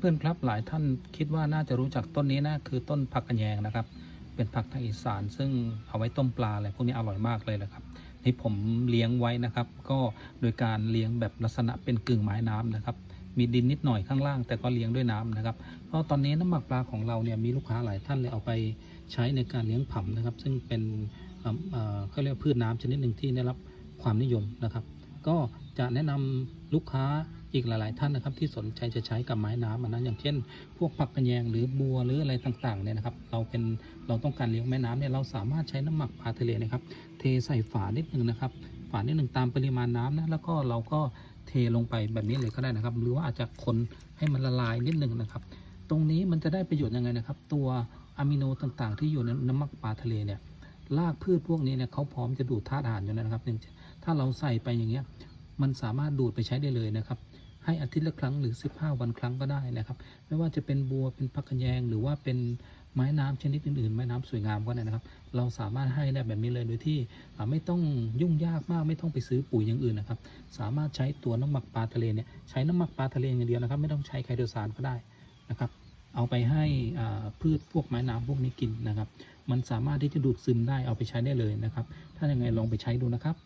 เพื่อนๆครับหลายท่านคิดว่าน่าจะรู้จักต้นนี้นะคือต้นผักกระแยงนะครับ เป็นผักทางอีสาน ซึ่งเอาไว้ต้มปลาอะไรพวกนี้อร่อยมากเลยนะครับนี่ผมเลี้ยงไว้นะครับ ก็โดยการเลี้ยงแบบลักษณะเป็นกึ่งไม้น้ำนะครับ มีดินนิดหน่อยข้างล่าง แต่ก็เลี้ยงด้วยน้ำนะครับเพราะตอนนี้น้ำหมักปลาของเราเนี่ยมีลูกค้าหลายท่านเลยเอาไปใช้ในการเลี้ยงผำนะครับ ซึ่งเป็นเขาเรียกพืชน้ำชนิดหนึ่งที่ได้รับความนิยมนะครับ ก็จะแนะนำลูกค้าอีกหลาย ๆ ท่านนะครับ ที่สนใจจะใช้กับไม้น้ำอันนั้นอย่างเช่น พวกผักกระแยงหรือบัวหรืออะไรต่าง ๆ เนี่ยนะครับ เราเป็นเราต้องการเลี้ยงแม่น้ำเนี่ยเราสามารถใช้น้ำหมักปลาทะเลนะครับ เทใส่ฝานิดนึงนะครับ ฝานิดหนึ่งตามปริมาณน้ำนะแล้วก็เราก็เทลงไปแบบนี้เลยก็ได้นะครับ หรือว่าอาจจะคนให้มันละลายนิดนึงนะครับ ตรงนี้มันจะได้ประโยชน์ยังไงนะครับ ตัวอะมิโนต่าง ๆ ที่อยู่ในน้ำหมักปลาทะเลเนี่ย รากพืชพวกนี้เนี่ยเขาพร้อมจะดูดธาตุอาหารอยู่แล้วนะครับหนึ่งถ้าเราใส่ไปอย่างเงี้ย มันสามารถดูดไปใช้ได้เลยนะครับ ให้อาทิตย์ละครั้งหรือ 15 วันครั้งก็ได้นะครับ ไม่ว่าจะเป็นบัวเป็นพักกระแยง หรือว่าเป็นไม้น้ำชนิดอื่นๆ ไม้น้ำสวยงามก็ได้นะครับ เราสามารถให้ได้แบบนี้เลยโดยที่ไม่ต้องยุ่งยากมากไม่ต้องไปซื้อปุ๋ยอย่างอื่นนะครับ สามารถใช้ตัวน้ำหมักปลาทะเลเนี่ยใช้น้ำหมักปลาทะเลอย่างเดียวนะครับ ไม่ต้องใช้ไคโตซานก็ได้นะครับ เอาไปให้พืชพวกไม้น้ำพวกนี้กินนะครับ มันสามารถที่จะดูดซึมได้เอาไปใช้ได้เลยนะครับ ถ้าอย่างไงลองไปใช้ดูนะครับ